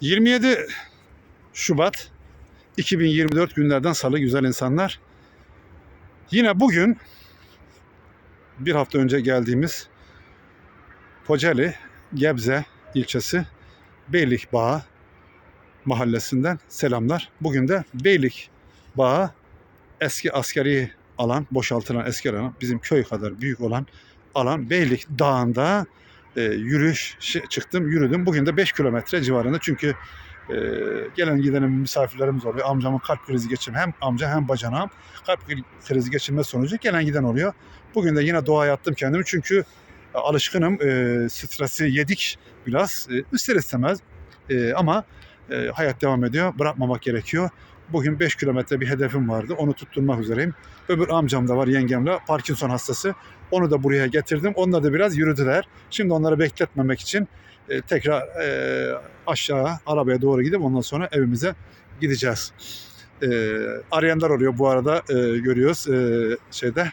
27 Şubat 2024 günlerden salı güzel insanlar. Yine bugün bir hafta önce geldiğimiz Kocaeli Gebze ilçesi Beylik Bağı mahallesinden selamlar. Bugün de Beylik Bağı eski askeri alan, boşaltılan eski alan, bizim köy kadar büyük olan alan Beylik Dağı'nda e, yürüyüş çıktım, yürüdüm. Bugün de 5 kilometre civarında çünkü e, gelen giden misafirlerimiz oluyor. Amcamın kalp krizi geçirme, hem amca hem bacanağım kalp krizi geçirme sonucu gelen giden oluyor. Bugün de yine doğaya attım kendimi çünkü e, alışkınım, e, stresi yedik biraz, e, ister istemez E, ama e, hayat devam ediyor, bırakmamak gerekiyor. Bugün 5 kilometre bir hedefim vardı. Onu tutturmak üzereyim. Öbür amcam da var yengemle. Parkinson hastası. Onu da buraya getirdim. Onlar da biraz yürüdüler. Şimdi onları bekletmemek için e, tekrar e, aşağı arabaya doğru gidip ondan sonra evimize gideceğiz. E, arayanlar oluyor bu arada e, görüyoruz e, şeyde.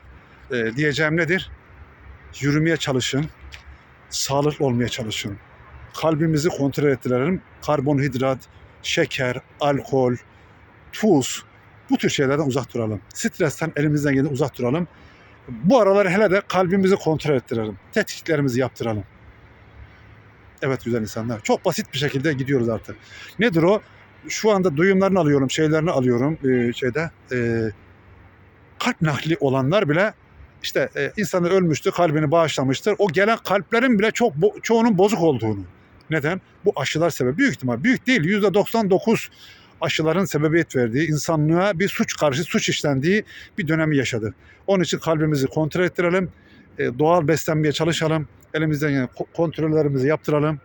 E, diyeceğim nedir? Yürümeye çalışın. Sağlıklı olmaya çalışın. Kalbimizi kontrol ettirelim. Karbonhidrat, şeker, alkol, tuz bu tür şeylerden uzak duralım. Stresten elimizden geldiğince uzak duralım. Bu aralar hele de kalbimizi kontrol ettirelim. Tetkiklerimizi yaptıralım. Evet güzel insanlar. Çok basit bir şekilde gidiyoruz artık. Nedir o? Şu anda duyumlarını alıyorum, şeylerini alıyorum ee, şeyde. ee, kalp nakli olanlar bile işte e, insanı ölmüştü, kalbini bağışlamıştır. O gelen kalplerin bile çok bo- çoğunun bozuk olduğunu. Neden? Bu aşılar sebebi. Büyük ihtimal. Büyük değil. %99 aşıların sebebiyet verdiği, insanlığa bir suç karşı suç işlendiği bir dönemi yaşadı. Onun için kalbimizi kontrol ettirelim. e, doğal beslenmeye çalışalım. Elimizden ko- kontrollerimizi yaptıralım.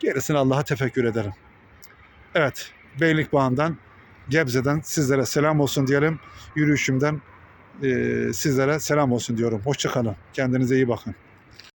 Gerisini Allah'a tefekkür edelim. Evet, Beylik Bağı'ndan, Gebze'den sizlere selam olsun diyelim. Yürüyüşümden e, sizlere selam olsun diyorum. Hoşçakalın. Kendinize iyi bakın.